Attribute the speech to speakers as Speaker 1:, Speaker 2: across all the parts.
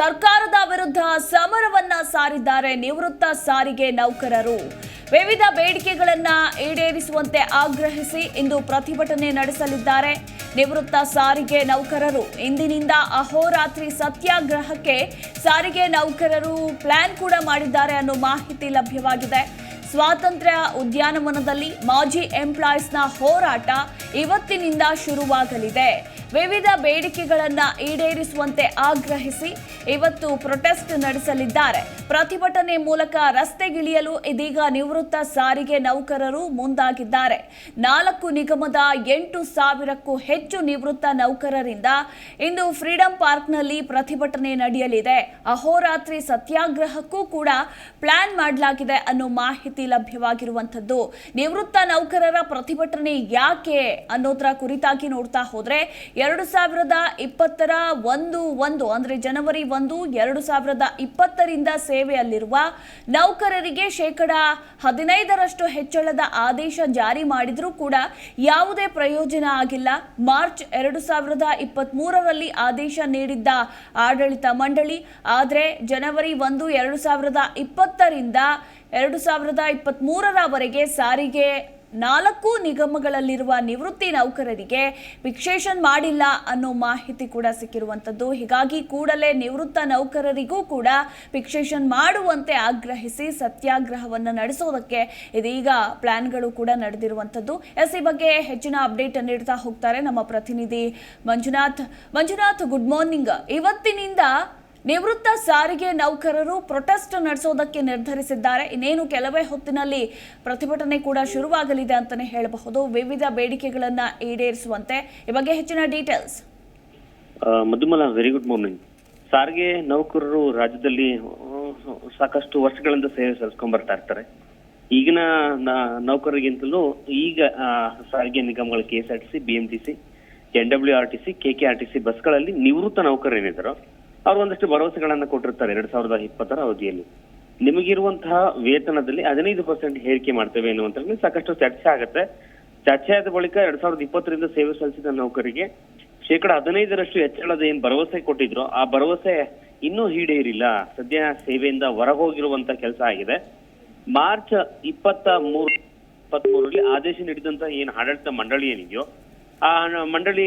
Speaker 1: ಸರ್ಕಾರದ ವಿರುದ್ಧ ಸಮರವನ್ನ ಸಾರಿದ್ದಾರೆ ನಿವೃತ್ತ ಸಾರಿಗೆ ನೌಕರರು. ವಿವಿಧ ಬೇಡಿಕೆಗಳನ್ನ ಈಡೇರಿಸುವಂತೆ ಆಗ್ರಹಿಸಿ ಇಂದು ಪ್ರತಿಭಟನೆ ನಡೆಸಲಿದ್ದಾರೆ. ನಿವೃತ್ತ ಸಾರಿಗೆ ನೌಕರರು ಇಂದಿನಿಂದ ಅಹೋರಾತ್ರಿ ಸತ್ಯಾಗ್ರಹಕ್ಕೆ ಸಾರಿಗೆ ನೌಕರರು ಪ್ಲಾನ್ ಕೂಡ ಮಾಡಿದ್ದಾರೆ ಅನ್ನೋ ಮಾಹಿತಿ ಲಭ್ಯವಾಗಿದೆ. ಸ್ವಾತಂತ್ರ್ಯ ಉದ್ಯಾನವನದಲ್ಲಿ ಮಾಜಿ ಎಂಪ್ಲಾಯೀಸ್ನ ಹೋರಾಟ ಇವತ್ತಿನಿಂದ ಶುರುವಾಗಲಿದೆ. ವಿವಿಧ ಬೇಡಿಕೆಗಳನ್ನು ಈಡೇರಿಸುವಂತೆ ಆಗ್ರಹಿಸಿ ಇವತ್ತು ಪ್ರೊಟೆಸ್ಟ್ ನಡೆಸಲಿದ್ದಾರೆ. ಪ್ರತಿಭಟನೆ ಮೂಲಕ ರಸ್ತೆಗಿಳಿಯಲು ಇದೀಗ ನಿವೃತ್ತ ಸಾರಿಗೆ ನೌಕರರು ಮುಂದಾಗಿದ್ದಾರೆ. ನಾಲ್ಕು ನಿಗಮದ ಎಂಟು ಸಾವಿರಕ್ಕೂ ಹೆಚ್ಚು ನಿವೃತ್ತ ನೌಕರರಿಂದ ಇಂದು ಫ್ರೀಡಂ ಪಾರ್ಕ್ನಲ್ಲಿ ಪ್ರತಿಭಟನೆ ನಡೆಯಲಿದೆ. ಅಹೋರಾತ್ರಿ ಸತ್ಯಾಗ್ರಹಕ್ಕೂ ಕೂಡ ಪ್ಲಾನ್ ಮಾಡಲಾಗಿದೆ ಅನ್ನೋ ಮಾಹಿತಿ ಲಭ್ಯವಾಗಿರುವಂಥದ್ದು. ನಿವೃತ್ತ ನೌಕರರ ಪ್ರತಿಭಟನೆ ಯಾಕೆ ಅನ್ನೋದರ ಕುರಿತಾಗಿ ನೋಡ್ತಾ ಹೋದ್ರೆ ಎರಡು ಸಾವಿರದ ಇಪ್ಪತ್ತರ ಒಂದು ಒಂದು ಅಂದರೆ ಜನವರಿ ಒಂದು ಎರಡು ಸಾವಿರದ ಇಪ್ಪತ್ತರಿಂದ ಸೇವೆಯಲ್ಲಿರುವ ನೌಕರರಿಗೆ ಶೇಕಡ ಹದಿನೈದರಷ್ಟು ಹೆಚ್ಚಳದ ಆದೇಶ ಜಾರಿ ಮಾಡಿದರೂ ಕೂಡ ಯಾವುದೇ ಪ್ರಯೋಜನ ಆಗಿಲ್ಲ. ಮಾರ್ಚ್ ಎರಡು ಸಾವಿರದ ಇಪ್ಪತ್ತ್ಮೂರರಲ್ಲಿ ಆದೇಶ ನೀಡಿದ್ದ ಆಡಳಿತ ಮಂಡಳಿ, ಆದರೆ ಜನವರಿ ಒಂದು ಎರಡು ಸಾವಿರದ ಇಪ್ಪತ್ತರಿಂದ ಎರಡು ಸಾವಿರದ ಇಪ್ಪತ್ತ್ಮೂರರವರೆಗೆ ಸಾರಿಗೆ ನಾಲ್ಕು ನಿಗಮಗಳಲ್ಲಿರುವ ನಿವೃತ್ತಿ ನೌಕರರಿಗೆ ಫಿಕ್ಸೇಷನ್ ಮಾಡಿಲ್ಲ ಅನ್ನೋ ಮಾಹಿತಿ ಕೂಡ ಸಿಕ್ಕಿರುವಂಥದ್ದು. ಹೀಗಾಗಿ ಕೂಡಲೇ ನಿವೃತ್ತ ನೌಕರರಿಗೂ ಕೂಡ ಫಿಕ್ಸೇಷನ್ ಮಾಡುವಂತೆ ಆಗ್ರಹಿಸಿ ಸತ್ಯಾಗ್ರಹವನ್ನು ನಡೆಸೋದಕ್ಕೆ ಇದೀಗ ಪ್ಲಾನ್ಗಳು ಕೂಡ ನಡೆದಿರುವಂಥದ್ದು. ಎಸ್ ಈ ಬಗ್ಗೆ ಹೆಚ್ಚಿನ ಅಪ್ಡೇಟ್ ನೀಡ್ತಾ ಹೋಗ್ತಾರೆ ನಮ್ಮ ಪ್ರತಿನಿಧಿ ಮಂಜುನಾಥ್. Manjunath, good morning. ಇವತ್ತಿನಿಂದ ನಿವೃತ್ತ ಸಾರಿಗೆ ನೌಕರರು ಪ್ರೊಟೆಸ್ಟ್ ನಡೆಸೋದಕ್ಕೆ ನಿರ್ಧರಿಸಿದ್ದಾರೆ. ಇನ್ನೇನು ಕೆಲವೇ ಹೊತ್ತಿನಲ್ಲಿ ಪ್ರತಿಭಟನೆ ಕೂಡ ಶುರುವಾಗಲಿದೆ ಅಂತಾನೆ ಹೇಳಬಹುದು. ವಿವಿಧ ಬೇಡಿಕೆಗಳನ್ನ ಈಡೇರಿಸುವಂತೆ. ಈ ಬಗ್ಗೆ ಹೆಚ್ಚಿನ details.
Speaker 2: Madhumala very good morning ಸಾರಿಗೆ ನೌಕರರು ರಾಜ್ಯದಲ್ಲಿ ಸಾಕಷ್ಟು ವರ್ಷಗಳಿಂದ ಸೇವೆ ಸಲ್ಲಿಸ್ಕೊಂಡ್ ಬರ್ತಾ ಇರ್ತಾರೆ. ಈಗಿನ ನೌಕರರಿಗಿಂತಲೂ ಈಗ ಸಾರಿಗೆ ನಿಗಮಗಳು K S R T C B M T C N W R T C K K R T C ಬಸ್ಗಳಲ್ಲಿ ನಿವೃತ್ತ ನೌಕರರು ಏನಿದ್ದಾರೋ ಅವ್ರು ಒಂದಷ್ಟು ಭರವಸೆಗಳನ್ನ ಕೊಟ್ಟಿರ್ತಾರೆ ಎರಡ್ ಸಾವಿರದ ಇಪ್ಪತ್ತರ ಅವಧಿಯಲ್ಲಿ. ನಿಮಗಿರುವಂತಹ ವೇತನದಲ್ಲಿ ಹದಿನೈದು ಪರ್ಸೆಂಟ್ ಏರಿಕೆ ಮಾಡ್ತೇವೆ ಎನ್ನುವಂತ ಸಾಕಷ್ಟು ಚರ್ಚೆ ಆಗುತ್ತೆ. ಚರ್ಚೆ ಆದ ಬಳಿಕ ಎರಡ್ ಸಾವಿರದ ಇಪ್ಪತ್ತರಿಂದ ಸೇವೆ ಸಲ್ಲಿಸಿದ ನೌಕರಿಗೆ ಶೇಕಡ ಹದಿನೈದರಷ್ಟು ಹೆಚ್ಚಳದ ಏನ್ ಭರವಸೆ ಕೊಟ್ಟಿದ್ರು ಆ ಭರವಸೆ ಇನ್ನೂ ಈಡೇರಿಲ್ಲ. ಸದ್ಯ ಸೇವೆಯಿಂದ ಹೊರಗೋಗಿರುವಂತ ಕೆಲಸ ಆಗಿದೆ. ಮಾರ್ಚ್ ಇಪ್ಪತ್ತ ಮೂರು, ಇಪ್ಪತ್ತ್ ಮೂರರಲ್ಲಿ ಆದೇಶ ನೀಡಿದಂತ ಏನ್ ಆಡಳಿತ ಮಂಡಳಿ ಏನಿದೆಯೋ ಆ ಮಂಡಳಿ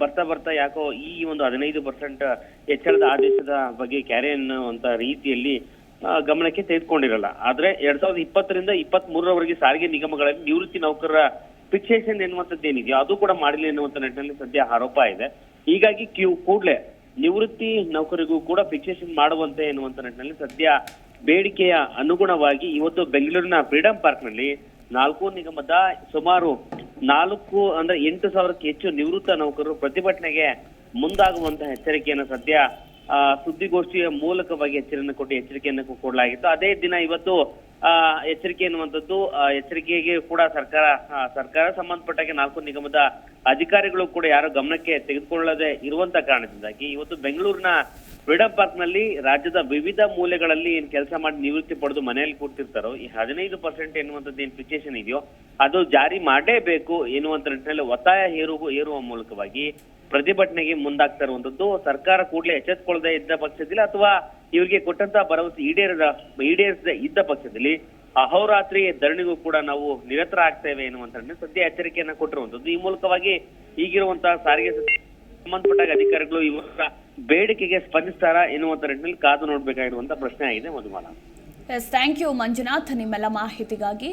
Speaker 2: ಬರ್ತಾ ಬರ್ತಾ ಯಾಕೋ ಈ ಒಂದು ಹದಿನೈದು ಪರ್ಸೆಂಟ್ ಹೆಚ್ಚಳದ ಆದೇಶದ ಬಗ್ಗೆ ಕ್ಯಾರಿ ಅನ್ನುವಂತ ರೀತಿಯಲ್ಲಿ ಗಮನಕ್ಕೆ ತೆಗೆದುಕೊಂಡಿರಲ್ಲ. ಆದ್ರೆ ಎರಡ್ ಸಾವಿರದ ಇಪ್ಪತ್ತರಿಂದ ಇಪ್ಪತ್ತ್ ಮೂರರವರೆಗೆ ಸಾರಿಗೆ ನಿಗಮಗಳಲ್ಲಿ ನಿವೃತ್ತಿ ನೌಕರರ ಫಿಕ್ಸೇಷನ್ ಎನ್ನುವಂಥದ್ದು ಏನಿದೆಯೋ ಅದು ಕೂಡ ಮಾಡಿಲ್ಲ ಎನ್ನುವಂಥ ನಿಟ್ಟಿನಲ್ಲಿ ಸದ್ಯ ಆರೋಪ ಇದೆ. ಹೀಗಾಗಿ ಕ್ಯೂ, ಕೂಡಲೇ ನಿವೃತ್ತಿ ನೌಕರಿಗೂ ಕೂಡ ಫಿಕ್ಸೇಷನ್ ಮಾಡುವಂತೆ ಎನ್ನುವಂಥ ನಿಟ್ಟಿನಲ್ಲಿ ಸದ್ಯ ಬೇಡಿಕೆಯ ಅನುಗುಣವಾಗಿ ಇವತ್ತು ಬೆಂಗಳೂರಿನ ಫ್ರೀಡಂ ಪಾರ್ಕ್ನಲ್ಲಿ ನಾಲ್ಕು ನಿಗಮದ ಸುಮಾರು ನಾಲ್ಕು ಅಂದ್ರೆ ಎಂಟು ಸಾವಿರಕ್ಕೆ ಹೆಚ್ಚು ನಿವೃತ್ತ ನೌಕರರು ಪ್ರತಿಭಟನೆಗೆ ಮುಂದಾಗುವಂತಹ ಎಚ್ಚರಿಕೆಯನ್ನು ಸದ್ಯ ಸುದ್ದಿಗೋಷ್ಠಿಯ ಮೂಲಕವಾಗಿ ಎಚ್ಚರಿಕೆಯನ್ನು ಕೊಟ್ಟು ಎಚ್ಚರಿಕೆಯನ್ನು ಕೊಡಲಾಗಿತ್ತು. ಅದೇ ದಿನ ಇವತ್ತು ಎಚ್ಚರಿಕೆ ಎನ್ನುವಂಥದ್ದು ಎಚ್ಚರಿಕೆಗೆ ಕೂಡ ಸರ್ಕಾರ ಸರ್ಕಾರ ಸಂಬಂಧಪಟ್ಟಾಗೆ ನಾಲ್ಕು ನಿಗಮದ ಅಧಿಕಾರಿಗಳು ಕೂಡ ಯಾರು ಗಮನಕ್ಕೆ ತೆಗೆದುಕೊಳ್ಳದೆ ಇರುವಂತ ಕಾರಣದಿಂದಾಗಿ ಇವತ್ತು ಬೆಂಗಳೂರಿನ ಫ್ರೀಡಂ ಪಾರ್ಕ್ನಲ್ಲಿ ರಾಜ್ಯದ ವಿವಿಧ ಮೂಲೆಗಳಲ್ಲಿ ಏನ್ ಕೆಲಸ ಮಾಡಿ ನಿವೃತ್ತಿ ಪಡೆದು ಮನೆಯಲ್ಲಿ ಕೂರ್ತಿರ್ತಾರೋ ಈ ಹದಿನೈದು ಪರ್ಸೆಂಟ್ ಎನ್ನುವಂಥದ್ದು ಏನ್ ಫಿಕ್ಸೇಷನ್ ಇದೆಯೋ, ಅದು ಜಾರಿ ಮಾಡಲೇಬೇಕು ಎನ್ನುವಂತ ನಿಟ್ಟಿನಲ್ಲಿ ಒತ್ತಾಯ ಹೇರುವ ಏರುವ ಮೂಲಕವಾಗಿ ಪ್ರತಿಭಟನೆಗೆ ಮುಂದಾಗ್ತಾ ಇರುವಂತದ್ದು ಸರ್ಕಾರ ಕೂಡಲೇ ಎಚ್ಚೆತ್ಕೊಳ್ಳದೆ ಇದ್ದ ಪಕ್ಷದಲ್ಲಿ ಅಥವಾ ಇವರಿಗೆ ಕೊಟ್ಟಂತ ಭರವಸೆ ಈಡೇರದ, ಈಡೇರಿಸದೆ ಇದ್ದ ಪಕ್ಷದಲ್ಲಿ ಅಹೋರಾತ್ರಿ ಧರಣಿಗೂ ಕೂಡ ನಾವು ನಿರತರ ಆಗ್ತೇವೆ ಎನ್ನುವಂತ ಸದ್ಯ ಎಚ್ಚರಿಕೆಯನ್ನ ಕೊಟ್ಟಿರುವಂತದ್ದು ಈ ಮೂಲಕವಾಗಿ ಈಗಿರುವಂತಹ ಸಾರಿಗೆ ಸಂಬಂಧಪಟ್ಟ ಅಧಿಕಾರಿಗಳು ಇವರ ಬೇಡಿಕೆಗೆ ಸ್ಪಂದಿಸ್ತಾರ ಎನ್ನುವಂತ ನಿಟ್ಟಿನಲ್ಲಿ ಕಾದು ನೋಡ್ಬೇಕಾಗಿರುವಂತ ಪ್ರಶ್ನೆ ಆಗಿದೆ. Madhumala
Speaker 1: yes thank you Manjunath. ನಿಮ್ಮೆಲ್ಲ ಮಾಹಿತಿಗಾಗಿ